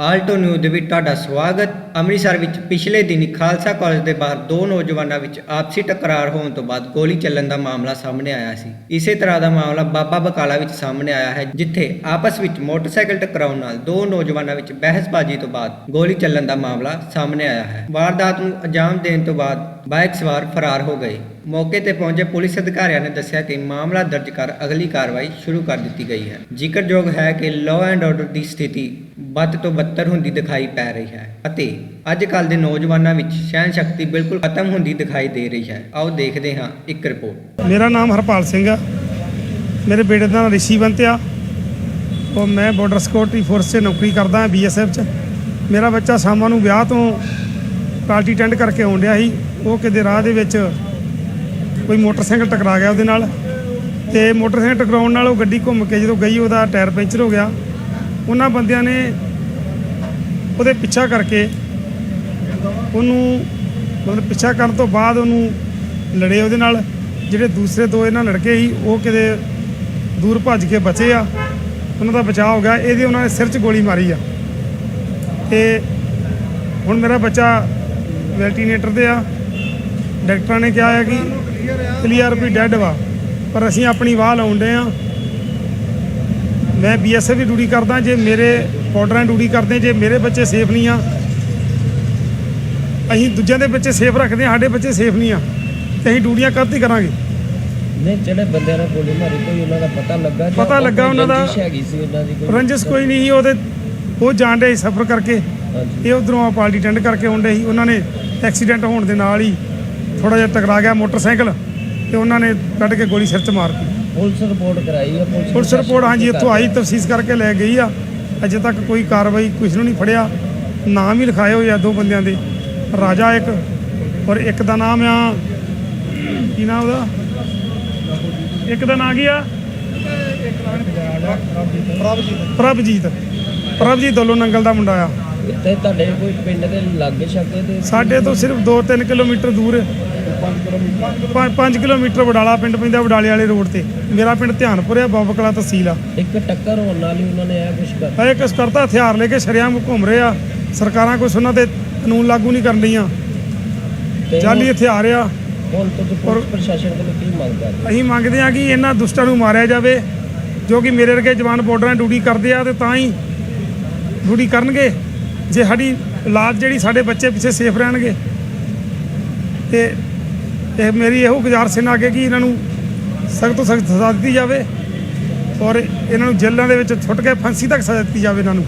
Alto news ਦੇ ਵਿੱਚ ਤੁਹਾਡਾ ਸਵਾਗਤ ਅੰਮ੍ਰਿਤਸਰ ਵਿੱਚ ਪਿਛਲੇ ਦਿਨੀ ਖਾਲਸਾ ਕਾਲਜ ਦੇ ਬਾਹਰ ਦੋ ਨੌਜਵਾਨਾਂ ਵਿੱਚ ਆਪਸੀ ਟਕਰਾਰ ਹੋਣ ਤੋਂ ਬਾਅਦ ਗੋਲੀ ਚੱਲਣ ਦਾ ਮਾਮਲਾ ਸਾਹਮਣੇ ਆਇਆ ਸੀ। ਇਸੇ ਤਰ੍ਹਾਂ ਦਾ ਮਾਮਲਾ ਬਾਬਾ ਬਕਾਲਾ ਵਿੱਚ ਸਾਹਮਣੇ ਆਇਆ ਹੈ, ਜਿੱਥੇ ਆਪਸ ਵਿੱਚ ਮੋਟਰਸਾਈਕਲ ਟਕਰਾਉਣ ਨਾਲ ਦੋ ਨੌਜਵਾਨਾਂ ਵਿੱਚ ਬਹਿਸਬਾਜ਼ੀ ਤੋਂ ਬਾਅਦ ਗੋਲੀ ਚੱਲਣ ਦਾ ਮਾਮਲਾ ਸਾਹਮਣੇ ਆਇਆ ਹੈ। ਵਾਰਦਾਤ ਨੂੰ ਅੰਜਾਮ ਦੇਣ ਤੋਂ ਬਾਅਦ ਬਾਈਕ ਸਵਾਰ ਫਰਾਰ ਹੋ ਗਏ। ਮੌਕੇ ਤੇ ਪਹੁੰਚੇ ਪੁਲਿਸ ਅਧਿਕਾਰੀਆਂ ਨੇ ਦੱਸਿਆ ਕਿ ਮਾਮਲਾ ਦਰਜ ਕਰ ਅਗਲੀ ਕਾਰਵਾਈ ਸ਼ੁਰੂ ਕਰ ਦਿੱਤੀ ਗਈ ਹੈ। ਜ਼ਿਕਰਯੋਗ ਹੈ ਕਿ ਲਾਅ ਐਂਡ ਆਰਡਰ ਦੀ ਸਥਿਤੀ ਬਦ ਤੋਂ ਬੱਤਰ ਹੁੰਦੀ ਦਿਖਾਈ ਪੈ ਰਹੀ ਹੈ ਅਤੇ ਅੱਜ ਕੱਲ ਦੇ ਨੌਜਵਾਨਾਂ ਵਿੱਚ ਸਹਿਣ ਸ਼ਕਤੀ ਬਿਲਕੁਲ ਖਤਮ ਹੁੰਦੀ ਦਿਖਾਈ ਦੇ ਰਹੀ ਹੈ। ਆਓ ਦੇਖਦੇ ਹਾਂ ਇੱਕ ਰਿਪੋਰਟ। ਮੇਰਾ ਨਾਮ ਹਰਪਾਲ ਸਿੰਘ ਆ। ਮੇਰੇ ਬੇਟੇ ਦਾ ਨਾਮ ਰਿਸ਼ੀ ਬੰਤਿਆ। ਉਹ ਮੈਂ ਬਾਰਡਰ ਸਿਕਿਉਰਿਟੀ ਫੋਰਸ 'ਚ ਨੌਕਰੀ ਕਰਦਾ ਹਾਂ ਬੀਐਸਐਫ 'ਚ। ਮੇਰਾ ਬੱਚਾ ਸ਼ਾਮਾਂ ਨੂੰ ਵਿਆਹ ਤੋਂ ਪਾਰਟੀ ਅਟੈਂਡ ਕਰਕੇ ਆਉਣ ਡਿਆ ਸੀ। ਉਹ ਕਿਤੇ ਰਾਹ ਦੇ ਵਿੱਚ ਕੋਈ ਮੋਟਰਸਾਈਕਲ ਟਕਰਾ ਗਿਆ ਉਹਦੇ ਨਾਲ। ਤੇ ਮੋਟਰਸਾਈਕਲ ਟਕਰਾਉਣ ਨਾਲ ਉਹ ਗੱਡੀ ਘੁੰਮ ਕੇ ਜਦੋਂ ਗਈ, ਉਹਦਾ ਟਾਇਰ ਪੈਂਚਰ ਹੋ ਗਿਆ। ਉਹਨਾਂ ਬੰਦਿਆਂ ਨੇ ਉਹਦੇ ਪਿੱਛਾ ਕਰਕੇ ਉਹਨੂੰ ਮਤਲਬ ਪਿੱਛਾ ਕਰਨ ਤੋਂ ਬਾਅਦ ਉਹਨੂੰ ਲੜੇ ਉਹਦੇ ਨਾਲ। ਜਿਹੜੇ ਦੂਸਰੇ ਦੋ ਇਹਨਾਂ ਲੜਕੇ ਸੀ, ਉਹ ਕਿਤੇ ਦੂਰ ਭੱਜ ਕੇ ਬਚੇ ਆ। ਉਹਨਾਂ ਦਾ ਬਚਾਅ ਹੋ ਗਿਆ। ਇਹਦੇ ਉਹਨਾਂ ਨੇ ਸਿਰ 'ਚ ਗੋਲੀ ਮਾਰੀ ਆ। ਤੇ ਹੁਣ ਮੇਰਾ ਬੱਚਾ ਵੈਲਟੀਨੇਟਰ ਤੇ ਆ। ਡਾਕਟਰਾਂ ਨੇ ਕਿਹਾ ਹੈ ਕਿ ਕਲੀਅਰ ਵੀ ਡੈੱਡ ਵਾ, ਪਰ ਅਸੀਂ ਆਪਣੀ ਵਾਹ ਲਾਉਂਦੇ ਆ। ਮੈਂ ਬੀਐਸਐਫ ਦੀ ਡਿਊਟੀ ਕਰਦਾ, ਜੇ ਮੇਰੇ ਬਾਰਡਰਾਂ ਡਿਊਟੀ ਕਰਦੇ, ਜੇ ਮੇਰੇ ਬੱਚੇ ਸੇਫ ਨਹੀਂ ਆ ਅਸੀਂ ਦੂਜਿਆਂ ਦੇ ਬੱਚੇ ਸੇਫ ਰੱਖਦੇ ਆ ਸਾਡੇ ਬੱਚੇ ਸੇਫ ਨਹੀਂ ਆ। ਤੇ ਅਸੀਂ ਡਿਊਟੀਆਂ ਕਦ ਹੀ ਕਰਾਂਗੇ? ਨਹੀਂ ਜਿਹੜੇ ਬੰਦਿਆਂ ਨੇ ਗੋਲੀ ਮਾਰੀ ਕੋਈ ਉਹਨਾਂ ਦਾ ਪਤਾ ਲੱਗਾ ਜਾਂ ਪਤਾ ਲੱਗਾ ਉਹਨਾਂ ਦਾ- ਰੰਜਿਸ਼ ਹੈਗੀ ਸੀ ਉਹਨਾਂ ਦੀ ਕੋਈ ਰੰਜਸ ਕੋਈ ਨਹੀਂ ਸੀ ਉਹਦੇ ਉਹ ਜਾਣ ਡੇ ਸਫਰ ਕਰਕੇ। ਹਾਂਜੀ। ਇਹ ਉਧਰੋਂ ਪਾਰਟੀ ਅਟੈਂਡ ਕਰਕੇ ਆਉਂਦੇ ਸੀ ਉਹਨਾਂ ਨੇ ਐਕਸੀਡੈਂਟ ਹੋਣ ਦੇ ਨਾਲ ਹੀ ਥੋੜਾ ਜਿਹਾ ਟਕਰਾ ਗਿਆ ਮੋਟਰਸਾਈਕਲ ਤੇ ਉਹਨਾਂ ਨੇ ਕੱਢ ਕੇ ਗੋਲੀ ਸਿਰ 'ਚ ਮਾਰਤੀ ਪੁਲਿਸ ਰਿਪੋਰਟ ਕਰਾਈ ਹੈ ਪੁਲਿਸ ਪੁਲਿਸ ਰਿਪੋਰਟ ਹਾਂਜੀ ਇੱਥੋਂ ਆਈ ਤਫਸੀਸ ਕਰਕੇ ਲੈ ਗਈ ਆ। ਅਜੇ ਤੱਕ ਕੋਈ ਕਾਰਵਾਈ ਕੁਝ ਨੂੰ ਨਹੀਂ ਫੜਿਆ ਨਾਮ ਹੀ ਲਿਖਾਏ ਹੋਏ ਆ ਦੋ ਬੰਦਿਆਂ ਦੇ। ਰਾਜਾ ਇੱਕ ਔਰ ਇੱਕ ਦਾ ਨਾਮ ਆ ਕੀ ਨਾਮ ਉਹਦਾ? ਇੱਕ ਦਾ ਨਾਂ ਕੀ ਆ? ਪ੍ਰਭਜੀਤ। ਪ੍ਰਭਜੀਤ ਦੋਲੋ ਨੰਗਲ ਦਾ ਮੁੰਡਾ ਆ। ਤੇ ਤੁਹਾਡੇ ਕੋਈ ਪਿੰਡ ਦੇ ਲਾਗੇ ਛਾਗੇ ਤੇ ਸਾਡੇ ਤੋਂ ਸਿਰਫ 2-3 ਕਿਲੋਮੀਟਰ ਦੂਰ। 5 ਕਿਲੋਮੀਟਰ ਵਡਾਲਾ ਪਿੰਡ ਪੈਂਦਾ ਵਡਾਲੇ ਵਾਲੇ ਰੋਡ ਤੇ। ਮੇਰਾ ਪਿੰਡ ਧਿਆਨਪੁਰ ਆ ਬਾਬਾ ਕਲਾ ਤਹਿਸੀਲ ਆ। ਇੱਕ ਟੱਕਰ ਹੋਣ ਨਾਲ ਹੀ ਉਹਨਾਂ ਨੇ ਇਹ ਕੁਝ ਕਰ ਇਹ ਕਰਤਾ ਹਥਿਆਰ ਲੈ ਕੇ ਸ਼ਰੇਆਮ ਘੁੰਮ ਰਹੇ ਆ। ਸਰਕਾਰਾਂ ਕੁਛ ਉਹਨਾਂ ਤੇ ਕਾਨੂੰਨ ਲਾਗੂ ਨਹੀਂ ਕਰਨ ਡੀਆਂ ਤੇ ਜਾਲੀ ਹਥਿਆਰ ਆ ਹੁਣ ਤੋਂ ਪੁਲਿਸ ਪ੍ਰਸ਼ਾਸਨ ਕੋਲ ਕੀ ਮੰਗ? ਅਸੀਂ ਮੰਗਦੇ ਆ ਕਿ ਇਹਨਾਂ ਦੁਸ਼ਟਾਂ ਨੂੰ ਮਾਰਿਆ ਜਾਵੇ ਜੋ ਕਿ ਮੇਰੇ ਵਰਗੇ ਜਵਾਨ ਬਾਰਡਰਾਂ ਡਿਊਟੀ ਕਰਦੇ ਆ ਤੇ ਤਾਂ ਹੀ ਡਿਊਟੀ ਕਰਨਗੇ। ਜੇ ਸਾਡੀ ਔਲਾਦ ਜਿਹੜੀ ਸਾਡੇ ਬੱਚੇ ਪਿੱਛੇ ਸੇਫ ਰਹਿਣਗੇ। ਤੇ ਇਹ ਮੇਰੀ ਇਹੋ ਗੁਜ਼ਾਰਿਸ਼ ਇਹਨਾਂ ਅੱਗੇ ਕਿ ਇਹਨਾਂ ਨੂੰ ਸਖਤ ਤੋਂ ਸਖਤ ਸਜ਼ਾ ਦਿੱਤੀ ਜਾਵੇ। ਔਰ ਇਹਨਾਂ ਨੂੰ ਜੇਲ੍ਹਾਂ ਦੇ ਵਿੱਚ ਛੁੱਟ ਕੇ ਫਾਂਸੀ ਤੱਕ ਸਜ਼ਾ ਦਿੱਤੀ ਜਾਵੇ ਇਹਨਾਂ ਨੂੰ।